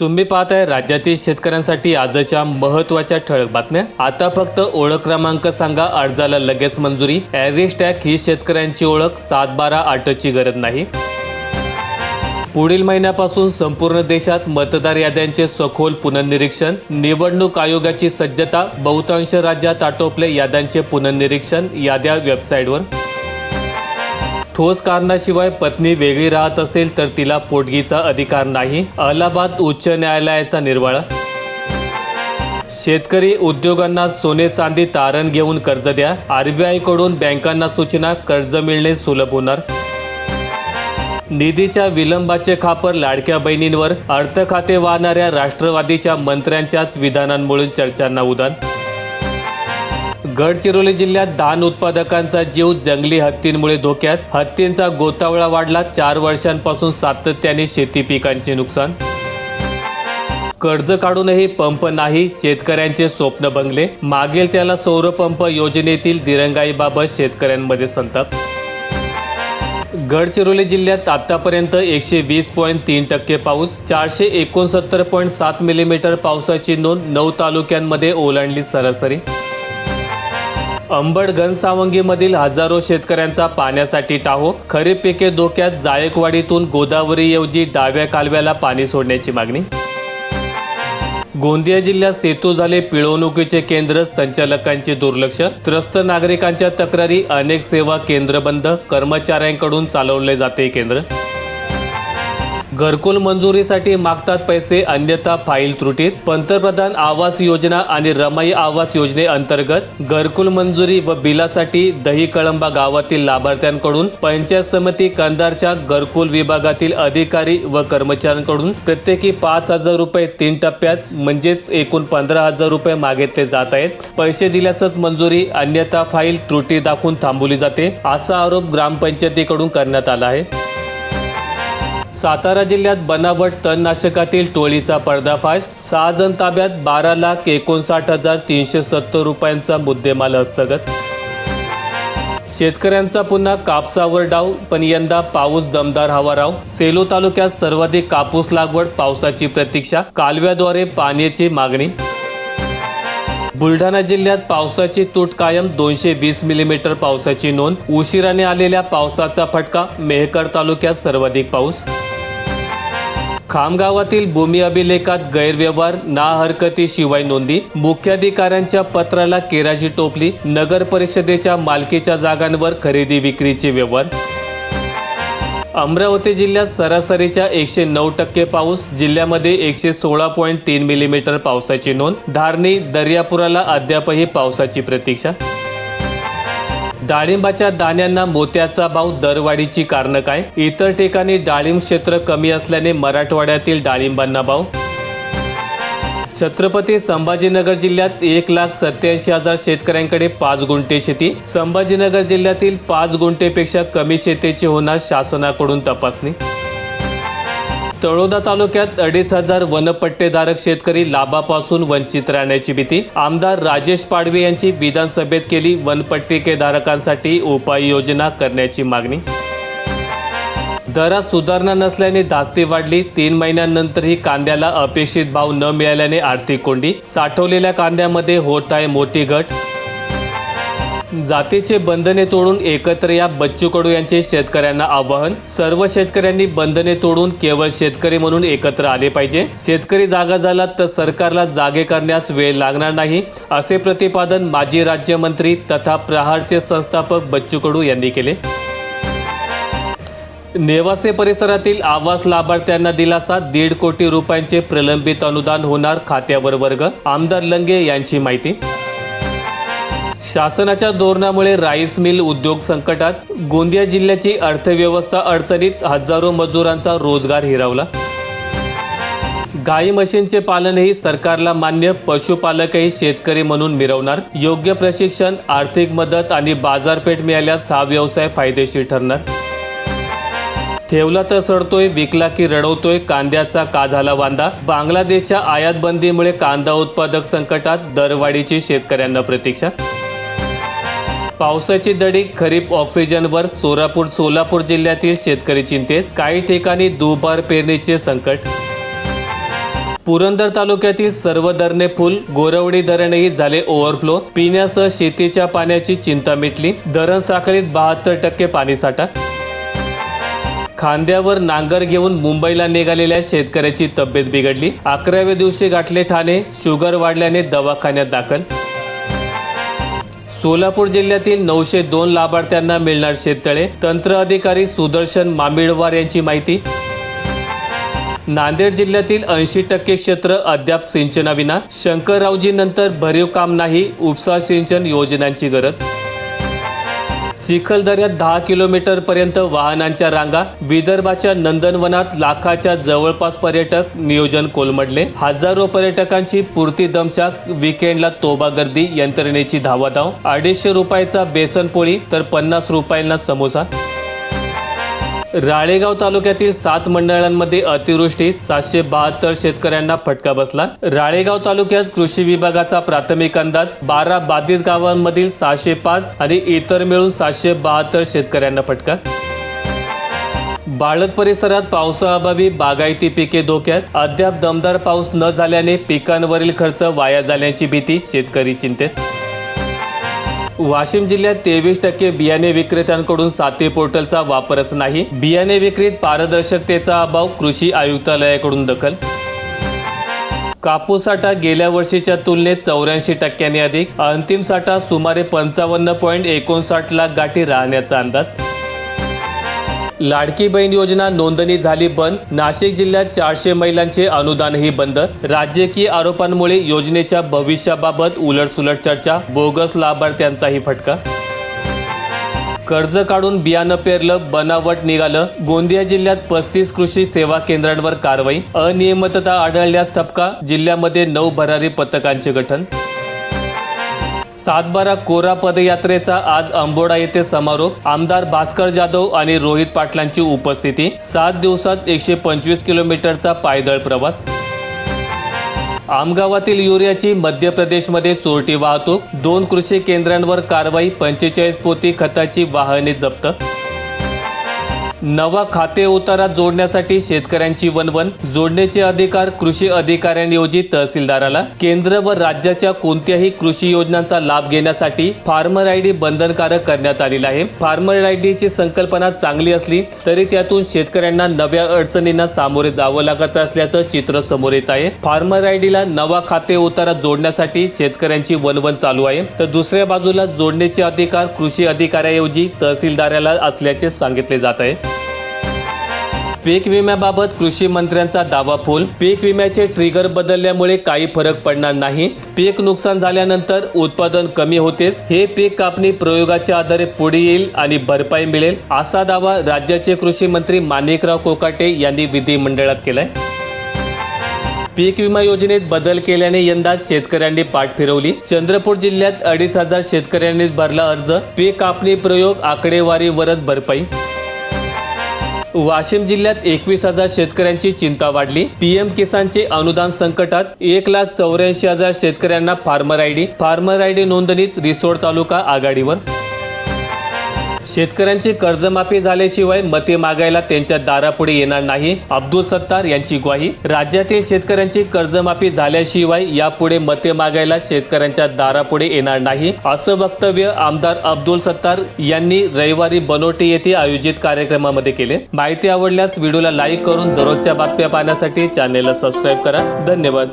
तुम्ही पाहताय राज्यातील शेतकऱ्यांसाठी आजच्या महत्त्वाच्या ठळक बातम्या. आता फक्त ओळख क्रमांक सांगा अर्जाला लगेच मंजुरी. ॲरिस टॅग ही शेतकऱ्यांची ओळख सात बारा आठची गरज नाही. पुढील महिन्यापासून संपूर्ण देशात मतदार याद्यांचे सखोल पुनर्निरीक्षण निवडणूक आयोगाची सज्जता बहुतांश राज्यात आटोपले याद्यांचे पुनर्निरीक्षण याद्या वेबसाईटवर ठोस कारणाशिवाय पत्नी वेगळी राहत असेल तर तिला पोटगीचा अधिकार नाही. अलाहाबाद उच्च न्यायालयाचा निर्वाळा. शेतकरी उद्योगांना सोने चांदी तारण घेऊन कर्ज द्या. आरबीआयकडून बँकांना सूचना कर्ज मिळणे सुलभ होणार. निधीच्या विलंबाचे खापर लाडक्या बहिणींवर. अर्थ खाते वाहणाऱ्या राष्ट्रवादीच्या मंत्र्यांच्याच विधानांमुळे चर्चांना उदान. गडचिरोली जिल्ह्यात धान उत्पादकांचा जीव जंगली हत्तींमुळे धोक्यात. हत्तींचा गोतावळा वाढला. चार वर्षांपासून सातत्याने शेती पिकांचे नुकसान. कर्ज काढूनही पंप नाही शेतकऱ्यांचे स्वप्न बंगले. मागेल त्याला सौरपंप योजनेतील दिरंगाईबाबत शेतकऱ्यांमध्ये संताप. गडचिरोली जिल्ह्यात आतापर्यंत एकशे वीस पॉईंट तीन टक्के पाऊस चारशे एकोणसत्तर पॉईंट सात मिलीमीटर पावसाची नोंद नऊ तालुक्यांमध्ये ओलांडली सरासरी. अंबड घनसावंगीमधील हजारो शेतकऱ्यांचा पाण्यासाठी टाहो. खरीप पिके धोक्यात जायकवाडीतून गोदावरी ऐवजी डाव्या कालव्याला पाणी सोडण्याची मागणी. गोंदिया जिल्ह्यात सेतू झाले पिळवणुकीचे केंद्र संचालकांचे दुर्लक्ष. त्रस्त नागरिकांच्या तक्रारी अनेक सेवा केंद्र बंद. कर्मचाऱ्यांकडून चालवले जाते केंद्र. घरकुल मंजुरीसाठी मागतात पैसे अन्यथा फाईल त्रुटीत. पंतप्रधान आवास योजना आणि रमाई आवास योजनेअंतर्गत घरकुल मंजुरी व बिलासाठी दही कळंबा गावातील लाभार्थ्यांकडून पंचायत समिती कंधारच्या घरकुल विभागातील अधिकारी व कर्मचाऱ्यांकडून प्रत्येकी पाच हजार रुपये तीन टप्प्यात म्हणजेच एकूण पंधरा हजार रुपये मागितले जात आहेत. पैसे दिल्यासच मंजुरी अन्यथा फाईल त्रुटी दाखवून थांबवली जाते असा आरोप ग्रामपंचायतीकडून करण्यात आला आहे. सातारा जिल्ह्यात बनावट तणनाशकातील टोळीचा पर्दाफाश. सहा जण ताब्यात बारा लाख एकोणसाठ हजार तीनशे सत्तर रुपयांचा मुद्देमाल हस्तगत. शेतकऱ्यांचा पुन्हा कापसावर डाव पण यंदा पाऊस दमदार हवा राव. सेलू तालुक्यात सर्वाधिक कापूस लागवड पावसाची प्रतीक्षा कालव्याद्वारे पाण्याची मागणी. बुलढाणा जिल्ह्यात पावसाची तूट कायम दोनशे वीस मिलीमीटर पावसाची नोंद. उशिराने आलेल्या पावसाचा फटका मेहकर तालुक्यात सर्वाधिक पाऊस. खामगावातील भूमी अभिलेखात गैरव्यवहार ना हरकती शिवाय नोंदी मुख्याधिकाऱ्यांच्या पत्राला केराची टोपली नगर परिषदेच्या मालकीच्या जागांवर खरेदी विक्रीचे व्यवहार. अमरावती जिल्ह्यात सरासरीच्या एकशे नऊ टक्के पाऊस जिल्ह्यामध्ये एकशे सोळा पॉईंट तीन मिलीमीटर पावसाची नोंद धारणी दर्यापुराला अद्यापही पावसाची प्रतीक्षा. डाळिंबाच्या दाण्यांना मोत्याचा भाव दरवाढीची कारणं काय? इतर ठिकाणी डाळिंब क्षेत्र कमी असल्याने मराठवाड्यातील डाळिंबांना भाव? छत्रपती संभाजीनगर जिल्ह्यात एक लाख सत्याऐंशी हजार शेतकऱ्यांकडे पाच गुंठे शेती. संभाजीनगर जिल्ह्यातील पाच गुंठेपेक्षा कमी शेतीची होणार शासनाकडून तपासणी. तळोदा तालुक्यात अडीच हजार वनपट्टेधारक शेतकरी लाभापासून वंचित राहण्याची भीती. आमदार राजेश पाडवे यांची विधानसभेत केली वनपट्टिकेधारकांसाठी उपाययोजना करण्याची मागणी. दरात सुधारणा नसल्याने धास्ती वाढली. तीन महिन्यांनंतरही कांद्याला अपेक्षित भाव न मिळाल्याने आर्थिक कोंडी. साठवलेल्या कांद्यामध्ये होत आहे मोठी घट. जातीचे बंधने तोडून एकत्र या बच्चू कडू यांचे शेतकऱ्यांना आवाहन. सर्व शेतकऱ्यांनी बंधने तोडून केवळ शेतकरी म्हणून एकत्र आले पाहिजे. शेतकरी जागा झाला तर सरकारला जागे करण्यास वेळ लागणार नाही असे प्रतिपादन माजी राज्यमंत्री तथा प्रहारचे संस्थापक बच्चू कडू यांनी केले. नेवासे परिसरातील आवास लाभार्थ्यांना दिलासा दीड कोटी रुपयांचे प्रलंबित अनुदान होणार खात्यावर वर्ग. आमदार लंगे यांची माहिती. शासनाच्या धोरणामुळे राईस मिल उद्योग संकटात गोंदिया जिल्ह्याची अर्थव्यवस्था अडचणीत हजारो मजुरांचा रोजगार हिरावला. गाई म्हशींचे पालनही सरकारला मान्य पशुपालकही शेतकरी म्हणून मिरवणार. योग्य प्रशिक्षण आर्थिक मदत आणि बाजारपेठ मिळाल्यास हा व्यवसाय फायदेशीर ठरणार. ठेवला तर सडतोय विकला की रडवतोय कांद्याचा का झाला वांदा? बांगलादेशच्या आयात बंदीमुळे कांदा उत्पादक संकटात दरवाढीची शेतकऱ्यांना प्रतीक्षा पावसाची दडी खरीप ऑक्सिजनवर सोलापूर सोलापूर जिल्ह्यातील शेतकरी चिंतेत. काही ठिकाणी दुबार पेरणीचे संकट. पुरंदर तालुक्यातील सर्व धरणे फुल गोरवडी धरणही झाले ओव्हरफ्लो पिण्यासह शेतीच्या पाण्याची चिंता मिटली. धरण साखळीत बहात्तर टक्के पाणीसाठा खांद्यावर नांगर घेऊन मुंबईला निघालेल्या शेतकऱ्याची तब्येत बिघडली. अकराव्या दिवशी गाठले ठाणे शुगर वाढल्याने दवाखान्यात दाखल. सोलापूर जिल्ह्यातील नऊशे दोन लाभार्थ्यांना मिळणार शेततळे. तंत्र अधिकारी सुदर्शन मामिळवार यांची माहिती. नांदेड जिल्ह्यातील ऐंशी टक्के क्षेत्र अद्याप सिंचनाविना. शंकररावजी नंतर भरीव काम नाही उपसा सिंचन योजनांची गरज. चिखलदऱ्यात दहा किलोमीटर पर्यंत वाहनांच्या रांगा विदर्भाच्या नंदनवनात लाखाच्या जवळपास पर्यटक नियोजन कोलमडले. हजारो पर्यटकांची पूर्ती दमचाक विकेंडला तोबा गर्दी यंत्रणेची धावाधाव. अडीचशे रुपयाचा बेसन पोळी तर पन्नास रुपयांना समोसा. राळेगाव तालुक्यातील सात मंडळांमध्ये अतिवृष्टीत सातशे बहात्तर शेतकऱ्यांना फटका बसला. राळेगाव तालुक्यात कृषी विभागाचा प्राथमिक अंदाज बारा बाधित गावांमधील सहाशे पाच आणि इतर मिळून सातशे बहात्तर शेतकऱ्यांना फटका. बाळद परिसरात पावसाअभावी बागायती पिके धोक्यात. अद्याप दमदार पाऊस न झाल्याने पिकांवरील खर्च वाया झाल्याची भीती शेतकरी चिंतेत. वाशिम जिल्ह्यात तेवीस टक्के बियाणे विक्रेत्यांकडून साते पोर्टलचा वापरच नाही. बियाणे विक्रीत पारदर्शकतेचा अभाव कृषी आयुक्तालयाकडून दखल. कापूस साठा गेल्या वर्षीच्या तुलनेत चौऱ्याऐंशी टक्क्यांनी अधिक. अंतिम साठा सुमारे पंचावन्न पॉईंट एकोणसाठ लाख गाठी राहण्याचा अंदाज. लाडकी बहीण योजना नोंदणी झाली बंद नाशिक जिल्ह्यात चारशे महिलांचे अनुदानही बंद. राजकीय आरोपांमुळे योजनेच्या भविष्याबाबत उलटसुलट चर्चा बोगस लाभार्थ्यांचाही फटका. कर्ज काढून बियाणं पेरलं बनावट निघालं गोंदिया जिल्ह्यात पस्तीस कृषी सेवा केंद्रांवर कारवाई अनियमितता आढळल्यास ठपका जिल्ह्यामध्ये नऊ भरारी पथकांचे गठन सातबारा कोरा पदयात्रेचा आज अंबोडा येथे समारोप. आमदार भास्कर जाधव आणि रोहित पाटलांची उपस्थिती. सात दिवसात एकशे पंचवीस किलोमीटरचा पायदळ प्रवास. आमगावातील युरियाची मध्य प्रदेशमध्ये चोरटी वाहतूक. दोन कृषी केंद्रांवर कारवाई पंचेचाळीस पोती खताची वाहने जप्त. नवा खाते उतारा जोडण्यासाठी शेतकऱ्यांची वनवन जोडण्याचे अधिकार कृषी अधिकाऱ्यांऐवजी तहसीलदाराला. केंद्र व राज्याच्या कोणत्याही कृषी योजनांचा लाभ घेण्यासाठी फार्मर आयडी बंधनकारक करण्यात आलेला आहे. फार्मर आयडीची संकल्पना चांगली असली तरी त्यातून शेतकऱ्यांना नव्या अडचणींना सामोरे जावं लागत असल्याचं चित्र समोर येत आहे. फार्मर आयडीला नवा खाते उतारा जोडण्यासाठी शेतकऱ्यांची वनवन चालू आहे. तर दुसऱ्या बाजूला जोडण्याचे अधिकार कृषी अधिकाऱ्याऐवजी तहसीलदाराला असल्याचे सांगितले जात आहे. पीक विम्याबाबत कृषी मंत्र्यांचा दावा फुल. पीक विम्याचे ट्रिगर बदलल्यामुळे काही फरक पडणार नाही. पीक नुकसान झाल्यानंतर उत्पादन कमी होतेच. हे पीक कापणी प्रयोगाच्या आधारे पुढे येईल आणि भरपाई मिळेल असा दावा राज्याचे कृषी मंत्री माणिकराव कोकाटे यांनी विधिमंडळात केलाय. पीक विमा योजनेत बदल केल्याने यंदा शेतकऱ्यांनी पाठ फिरवली. चंद्रपूर जिल्ह्यात अडीच हजार शेतकऱ्यांनीच भरला अर्ज. पीक कापणी प्रयोग आकडेवारीवरच भरपाई वाशिम जिल्ह्यात एकवीस हजार शेतकऱ्यांची चिंता वाढली. पीएम किसानचे अनुदान संकटात एक लाख चौऱ्याऐंशी हजार शेतकऱ्यांना फार्मर आयडी फार्मर आयडी नोंदणीत रिसोड तालुका आघाडीवर. शेतकऱ्यांची कर्जमाफी झाल्याशिवाय मते मागायला त्यांच्या दारापुढे येणार नाही. अब्दुल सत्तार यांची ग्वाही. राज्यातील शेतकऱ्यांची कर्जमाफी झाल्याशिवाय यापुढे मते मागायला शेतकऱ्यांच्या दारापुढे येणार नाही असं वक्तव्य आमदार अब्दुल सत्तार यांनी रविवारी बनोटी येथे आयोजित कार्यक्रमामध्ये केले. माहिती आवडल्यास व्हिडिओला लाईक करून दररोजच्या बातम्या पाहण्यासाठी चॅनेलला सबस्क्राईब करा. धन्यवाद.